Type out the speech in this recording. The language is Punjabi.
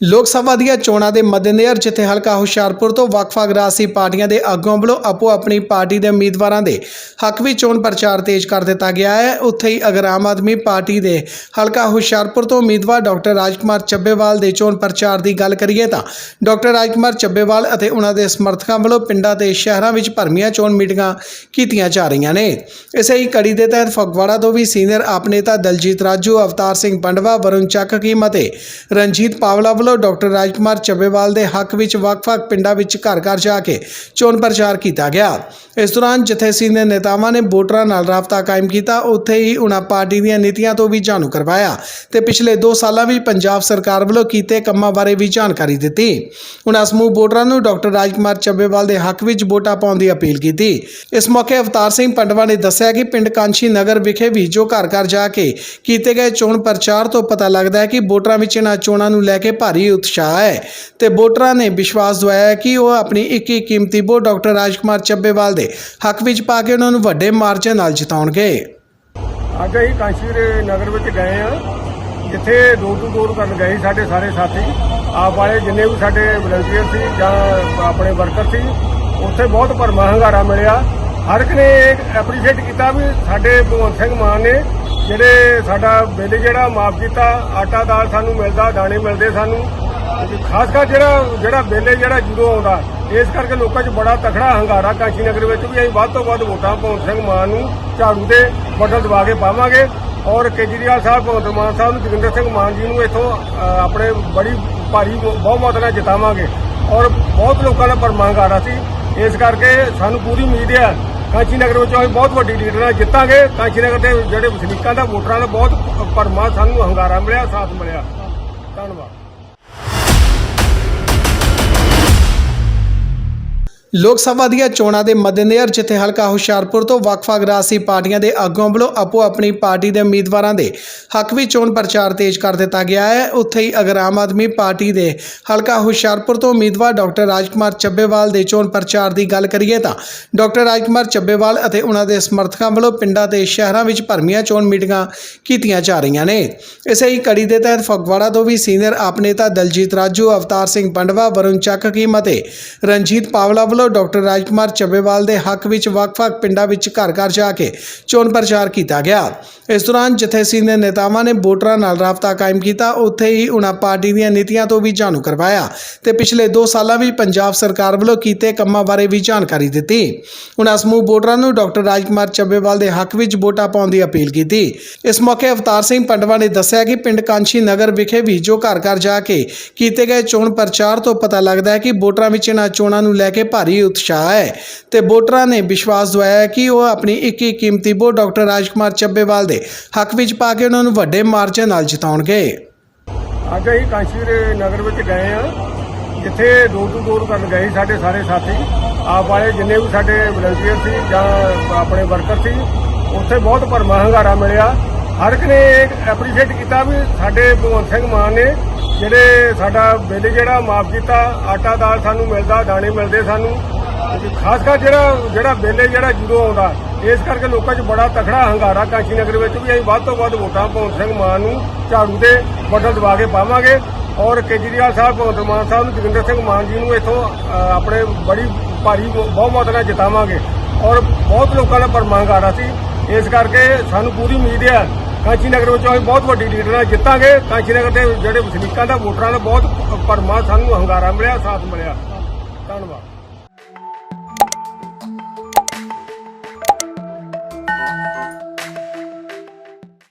ਲੋਕ ਸਭਾ ਦੀਆਂ ਚੋਣਾਂ ਦੇ ਮੱਦੇਨਜ਼ਰ ਜਿੱਥੇ ਹਲਕਾ ਹੁਸ਼ਿਆਰਪੁਰ ਤੋਂ ਵੱਖ-ਵੱਖ ਰਾਜਸੀ ਪਾਰਟੀਆਂ ਦੇ ਆਗੂਆਂ ਵੱਲੋਂ ਆਪੋ ਆਪਣੀ ਪਾਰਟੀ ਦੇ ਉਮੀਦਵਾਰਾਂ ਦੇ ਹੱਕ ਵਿੱਚ ਚੋਣ ਪ੍ਰਚਾਰ ਤੇਜ਼ ਕਰ ਦਿੱਤਾ ਗਿਆ ਹੈ। ਉੱਥੇ ਹੀ ਅਗਰ ਆਮ ਆਦਮੀ ਪਾਰਟੀ ਦੇ ਹਲਕਾ ਹੁਸ਼ਿਆਰਪੁਰ ਤੋਂ ਉਮੀਦਵਾਰ ਡਾਕਟਰ ਰਾਜਕੁਮਾਰ ਚੱਬੇਵਾਲ ਦੇ ਚੋਣ ਪ੍ਰਚਾਰ ਦੀ ਗੱਲ ਕਰੀਏ ਤਾਂ ਡਾਕਟਰ ਰਾਜਕੁਮਾਰ ਚੱਬੇਵਾਲ ਅਤੇ ਉਹਨਾਂ ਦੇ ਸਮਰਥਕਾਂ ਵੱਲੋਂ ਪਿੰਡਾਂ ਤੇ ਸ਼ਹਿਰਾਂ ਵਿੱਚ ਭਰਮੀਆਂ ਚੋਣ ਮੀਟਿੰਗਾਂ ਕੀਤੀਆਂ ਜਾ ਰਹੀਆਂ ਨੇ। ਇਸੇ ਹੀ ਕੜੀ ਦੇ ਤਹਿਤ ਫਗਵਾੜਾ ਤੋਂ ਵੀ ਸੀਨੀਅਰ ਆਪ ਨੇਤਾ ਦਲਜੀਤ ਰਾਜੂ, ਅਵਤਾਰ ਸਿੰਘ ਪੰਡਵਾ, ਵਰੁਣ ਚੱਕ ਕੀਮ ਅਤੇ ਰਣਜੀਤ ਪਾਵਲਾ ਵੱਲੋਂ ਡਾਕਟਰ ਰਾਜਕੁਮਾਰ ਚੱਬੇਵਾਲ ਦੇ ਹੱਕ ਵਿੱਚ ਵੱਖ-ਵੱਖ ਪਿੰਡਾਂ ਵਿੱਚ ਘਰ-ਘਰ ਜਾ ਕੇ ਚੋਣ ਪ੍ਰਚਾਰ ਕੀਤਾ ਗਿਆ। ਇਸ ਦੌਰਾਨ ਜਿੱਥੇ ਸੀਨੀਅਰ ਨੇਤਾਵਾਂ ਨੇ ਵੋਟਰਾਂ ਨਾਲ ਰਾਬਤਾ ਕਾਇਮ ਕੀਤਾ, ਉੱਥੇ ਹੀ ਉਹਨਾਂ ਪਾਰਟੀ ਦੀਆਂ ਨੀਤੀਆਂ ਤੋਂ ਵੀ ਜਾਣੂ ਕਰਵਾਇਆ ਤੇ ਪਿਛਲੇ 2 ਸਾਲਾਂ ਵਿੱਚ ਪੰਜਾਬ ਸਰਕਾਰ ਵੱਲੋਂ ਕੀਤੇ ਕੰਮਾਂ ਬਾਰੇ ਵੀ ਜਾਣਕਾਰੀ ਦਿੱਤੀ। ਉਹਨਾਂ ਸਮੂਹ ਵੋਟਰਾਂ ਨੂੰ ਡਾਕਟਰ ਰਾਜਕੁਮਾਰ ਚੱਬੇਵਾਲ ਦੇ ਹੱਕ ਵਿੱਚ ਵੋਟਾਂ ਪਾਉਣ ਦੀ ਅਪੀਲ ਕੀਤੀ। ਇਸ ਮੌਕੇ ਅਵਤਾਰ ਸਿੰਘ ਪੰਡਵਾ ਨੇ ਦੱਸਿਆ ਕਿ ਪਿੰਡ ਕਾਂਛੀ ਨਗਰ ਵਿਖੇ ਵੀ ਜੋ ਘਰ ਘਰ ਜਾ ਕੇ ਕੀਤੇ ਗਏ ਚੋਣ ਪ੍ਰਚਾਰ ਤੋਂ ਪਤਾ ਲੱਗਦਾ ਹੈ ਕਿ ਵੋਟਰਾਂ ਵਿੱਚ ਇਹਨਾਂ ਚੋਣਾਂ ਨੂੰ ਲੈ ਕੇ ਭਾਰੀ ਉਤਸ਼ਾਹ ਹੈ ਤੇ ਵੋਟਰਾਂ ਨੇ ਵਿਸ਼ਵਾਸ ਦਵਾਇਆ ਕਿ ਉਹ ਆਪਣੀ ਇੱਕ ਇੱਕ ਕੀਮਤੀ ਵੋਟ ਡਾਕਟਰ ਰਾਜਕੁਮਾਰ ਚੱਬੇਵਾਲ ਦੇ ਹੱਕ ਵਿੱਚ ਪਾ ਕੇ ਉਹਨਾਂ ਨੂੰ ਵੱਡੇ ਮਾਰਜਨ ਨਾਲ ਜਿਤਾਉਣਗੇ। ਅੱਜ ਅਸੀਂ ਕਾਂਸ਼ੀ ਨਗਰ ਵਿੱਚ ਗਏ ਆ ਜਿੱਥੇ ਡੋਰ ਟੂ ਡੋਰ ਕਰਨ ਗਏ ਸਾਡੇ ਸਾਰੇ ਸਾਥੀ। ਆਪ ਵਾਲੇ ਜਿੰਨੇ ਵੀ ਸਾਡੇ ਵਲੰਟੀਅਰ ਸੀ ਜਾਂ ਆਪਣੇ ਵਰਕਰ ਸੀ, ਉੱਥੇ ਬਹੁਤ ਭਰਮਾ ਹੰਗਾਰਾ ਮਿਲਿਆ। ਹਰ ਇੱਕ ਨੇ ਐਪਰੀਸ਼ੀਏਟ ਕੀਤਾ ਵੀ ਸਾਡੇ ਭਗਵੰਤ ਸਿੰਘ ਮਾਨ ਨੇ ਜਿਹੜੇ ਸਾਡਾ ਬਿੱਲ ਜਿਹੜਾ ਮਾਫ ਕੀਤਾ, ਆਟਾ ਦਾਲ ਸਾਨੂੰ ਮਿਲਦਾ, ਦਾਣੇ ਮਿਲਦੇ ਸਾਨੂੰ। ਖਾਸ ਕਰ ਜਿਹੜਾ ਜਿਹੜਾ ਬਿੱਲ ਜਿਹੜਾ ਜ਼ੀਰੋ ਆਉਂਦਾ, ਇਸ ਕਰਕੇ ਲੋਕਾਂ 'ਚ ਬੜਾ ਤਖੜਾ ਹੰਗਾਰਾ ਕਾਂਚੀ ਨਗਰ ਵਿੱਚ ਵੀ ਅਸੀਂ ਵੱਧ ਤੋਂ ਵੱਧ ਵੋਟਾਂ ਭਗਵੰਤ ਸਿੰਘ ਮਾਨ ਨੂੰ ਝਾੜੂ ਦੇ ਬਟਨ ਦਵਾ ਕੇ ਪਾਵਾਂਗੇ। ਔਰ ਕੇਜਰੀਵਾਲ ਸਾਹਿਬ, ਭਗਵੰਤ ਮਾਨ ਸਾਹਿਬ ਨੂੰ, ਜੋਗਿੰਦਰ ਸਿੰਘ ਮਾਨ ਜੀ ਨੂੰ ਇੱਥੋਂ ਆਪਣੇ ਬੜੀ ਭਾਰੀ ਬਹੁਮਤ ਨਾਲ ਜਿਤਾਵਾਂਗੇ। ਔਰ ਬਹੁਤ ਲੋਕਾਂ ਦਾ ਪਰਮਾਂਗ ਆ ਰਿਹਾ ਸੀ। ਇਸ ਕਰਕੇ ਸਾਨੂੰ ਪੂਰੀ ਉਮੀਦ ਹੈ ਕਾਂਚੀ ਨਗਰ ਵਿੱਚ ਅਸੀਂ ਬਹੁਤ ਵੱਡੀ ਲੀਡਰ ਨਾਲ ਜਿੱਤਾਂਗੇ। ਕਾਂਚੀ ਨਗਰ ਦੇ ਜਿਹੜੇ ਵਸਨੀਕਾਂ ਦਾ ਵੋਟਰਾਂ ਦਾ ਬਹੁਤ ਪਰਮਾ ਸਾਨੂੰ ਹੰਗਾਰਾ ਮਿਲਿਆ, ਸਾਥ ਮਿਲਿਆ। ਧੰਨਵਾਦ। ਲੋਕ ਸਭਾ ਦੀਆਂ ਚੋਣਾਂ ਦੇ ਮੱਦੇਨਜ਼ਰ ਜਿੱਥੇ ਹਲਕਾ ਹੁਸ਼ਿਆਰਪੁਰ ਤੋਂ ਵੱਖ-ਵੱਖ ਰਾਜਸੀ ਪਾਰਟੀਆਂ ਦੇ ਆਗੂਆਂ ਵੱਲੋਂ ਆਪੋ ਆਪਣੀ ਪਾਰਟੀ ਦੇ ਉਮੀਦਵਾਰਾਂ ਦੇ ਹੱਕ ਵਿੱਚ ਚੋਣ ਪ੍ਰਚਾਰ ਤੇਜ਼ ਕਰ ਦਿੱਤਾ ਗਿਆ ਹੈ। ਉੱਥੇ ਹੀ ਅਗਰ ਆਮ ਆਦਮੀ ਪਾਰਟੀ ਦੇ ਹਲਕਾ ਹੁਸ਼ਿਆਰਪੁਰ ਤੋਂ ਉਮੀਦਵਾਰ ਡਾਕਟਰ ਰਾਜਕੁਮਾਰ ਚੱਬੇਵਾਲ ਦੇ ਚੋਣ ਪ੍ਰਚਾਰ ਦੀ ਗੱਲ ਕਰੀਏ ਤਾਂ ਡਾਕਟਰ ਰਾਜਕੁਮਾਰ ਚੱਬੇਵਾਲ ਅਤੇ ਉਹਨਾਂ ਦੇ ਸਮਰਥਕਾਂ ਵੱਲੋਂ ਪਿੰਡਾਂ ਤੇ ਸ਼ਹਿਰਾਂ ਵਿੱਚ ਭਰਮੀਆਂ ਚੋਣ ਮੀਟਿੰਗਾਂ ਕੀਤੀਆਂ ਜਾ ਰਹੀਆਂ ਨੇ। ਇਸੇ ਹੀ ਕੜੀ ਦੇ ਤਹਿਤ ਫਗਵਾੜਾ ਤੋਂ ਵੀ ਸੀਨੀਅਰ ਆਪ ਨੇਤਾ ਦਲਜੀਤ ਰਾਜੂ, ਅਵਤਾਰ ਸਿੰਘ ਪੰਡਵਾ, ਵਰੁਣ ਚੱਕ ਕੀਮ ਅਤੇ ਰਣਜੀਤ ਪਾਵਲਾ ਵੱਲੋਂ ਡਾਕਟਰ ਰਾਜਕੁਮਾਰ ਚੱਬੇਵਾਲ ਦੇ ਹੱਕ ਵਿੱਚ ਵੱਖ-ਵੱਖ ਪਿੰਡਾਂ ਵਿੱਚ ਘਰ-ਘਰ ਜਾ ਕੇ ਚੋਣ ਪ੍ਰਚਾਰ ਕੀਤਾ ਗਿਆ। ਇਸ ਦੌਰਾਨ ਜਿੱਥੇ ਸੀਨੀਅਰ ਨੇਤਾਵਾਂ ਨੇ ਵੋਟਰਾਂ ਨਾਲ ਰਾਬਤਾ ਕਾਇਮ ਕੀਤਾ, ਉੱਥੇ ਹੀ ਉਹਨਾਂ ਪਾਰਟੀ ਦੀਆਂ ਨੀਤੀਆਂ ਤੋਂ ਵੀ ਜਾਣੂ ਕਰਵਾਇਆ ਤੇ ਪਿਛਲੇ 2 ਸਾਲਾਂ ਵਿੱਚ ਪੰਜਾਬ ਸਰਕਾਰ ਵੱਲੋਂ ਕੀਤੇ ਕੰਮਾਂ ਬਾਰੇ ਵੀ ਜਾਣਕਾਰੀ ਦਿੱਤੀ। ਉਹਨਾਂ ਸਮੂਹ ਵੋਟਰਾਂ ਨੂੰ ਡਾਕਟਰ ਰਾਜਕੁਮਾਰ ਚੱਬੇਵਾਲ ਦੇ ਹੱਕ ਵਿੱਚ ਵੋਟਾਂ ਪਾਉਣ ਦੀ ਅਪੀਲ ਕੀਤੀ। ਇਸ ਮੌਕੇ ਅਵਤਾਰ ਸਿੰਘ ਪੰਡਵਾ ਨੇ ਦੱਸਿਆ ਕਿ ਪਿੰਡ ਕਾਂਛੀ ਨਗਰ ਵਿਖੇ ਵੀ ਜੋ ਘਰ ਘਰ ਜਾ ਕੇ ਕੀਤੇ ਗਏ ਚੋਣ ਪ੍ਰਚਾਰ ਤੋਂ ਪਤਾ ਲੱਗਦਾ ਹੈ ਕਿ ਵੋਟਰਾਂ ਵਿੱਚ ਇਹਨਾਂ ਚੋਣਾਂ ਨੂੰ ਲੈ ਕੇ ਭਾਰੀ ਉਤਸ਼ਾਹ ਹੈ ਤੇ ਵੋਟਰਾਂ ਨੇ ਵਿਸ਼ਵਾਸ ਦਵਾਇਆ ਕਿ ਉਹ ਆਪਣੀ ਇੱਕ ਇੱਕ ਕੀਮਤੀ ਵੋਟ ਡਾਕਟਰ ਰਾਜਕੁਮਾਰ ਚੱਬੇਵਾਲ ਦੇ ਹੱਕ ਵਿੱਚ ਪਾ ਕੇ ਉਹਨਾਂ ਨੂੰ ਵੱਡੇ ਮਾਰਜਨ ਨਾਲ ਜਿਤਾਉਣਗੇ। ਅੱਜ ਅਸੀਂ ਕਾਂਸ਼ੀ ਨਗਰ ਵਿੱਚ ਗਏ ਆ। ਜਿੱਥੇ ਡੋਰ ਟੂ ਡੋਰ ਕਰਨ ਗਏ ਸਾਡੇ ਸਾਰੇ ਸਾਥੀ। ਆਪ ਵਾਲੇ ਜਿੰਨੇ ਵੀ ਸਾਡੇ ਵਲੰਟੀਅਰ ਸੀ ਜਾਂ ਆਪਣੇ ਵਰਕਰ ਸੀ, ਉੱਥੇ ਬਹੁਤ ਭਰਮਾ ਹੰਗਾਰਾ ਮਿਲਿਆ। ਹਰ ਇੱਕ ਨੇ ਐਪਰੀਸ਼ੀਏਟ ਕੀਤਾ ਵੀ ਸਾਡੇ ਭਗਵੰਤ ਸਿੰਘ ਮਾਨ ਨੇ, ਜਿਹੜੇ ਸਾਡਾ ਬਿੱਲ ਜਿਹੜਾ ਮਾਫ ਕੀਤਾ, ਆਟਾ ਦਾਲ ਸਾਨੂੰ ਮਿਲਦਾ, ਦਾਣੇ ਮਿਲਦੇ ਸਾਨੂੰ। ਖਾਸ ਕਰ ਜਿਹੜਾ ਜਿਹੜਾ ਬਿੱਲ ਜਿਹੜਾ ਜ਼ੀਰੋ ਆਉਂਦਾ, ਇਸ ਕਰਕੇ ਲੋਕਾਂ 'ਚ ਬੜਾ ਤਖੜਾ ਹੰਗਾਰਾ ਕਾਂਚੀ ਨਗਰ ਵਿੱਚ ਵੀ ਅਸੀਂ ਵੱਧ ਤੋਂ ਵੱਧ ਵੋਟਾਂ ਭਗਵੰਤ ਸਿੰਘ ਮਾਨ ਨੂੰ ਝਾੜੂ ਦੇ ਬਟਨ ਦਬਾ ਕੇ ਪਾਵਾਂਗੇ। ਔਰ ਕੇਜਰੀਵਾਲ ਸਾਹਿਬ, ਭਗਵੰਤ ਮਾਨ ਸਾਹਿਬ ਨੂੰ, ਜੋਗਿੰਦਰ ਸਿੰਘ ਮਾਨ ਜੀ ਨੂੰ ਇੱਥੋਂ ਆਪਣੇ ਬੜੀ ਭਾਰੀ ਬਹੁਮਤ ਨਾਲ ਜਿਤਾਵਾਂਗੇ। ਔਰ ਬਹੁਤ ਲੋਕਾਂ ਦਾ ਪਰਮਾਂਗ ਆ ਰਿਹਾ ਸੀ। ਇਸ ਕਰਕੇ ਸਾਨੂੰ ਪੂਰੀ ਉਮੀਦ ਹੈ ਕਾਂਚੀ ਨਗਰ ਵਿੱਚ ਅਸੀਂ ਬਹੁਤ ਵੱਡੀ ਲੀਡਰ ਨਾਲ ਜਿੱਤਾਂਗੇ। ਕਾਂਚੀ ਨਗਰ ਦੇ ਜਿਹੜੇ ਵਸਨੀਕਾਂ ਦਾ ਵੋਟਰਾਂ ਦਾ ਬਹੁਤ ਪਰਮਾ ਸਾਨੂੰ ਹੰਗਾਰਾ ਮਿਲਿਆ, ਸਾਥ ਮਿਲਿਆ। ਧੰਨਵਾਦ।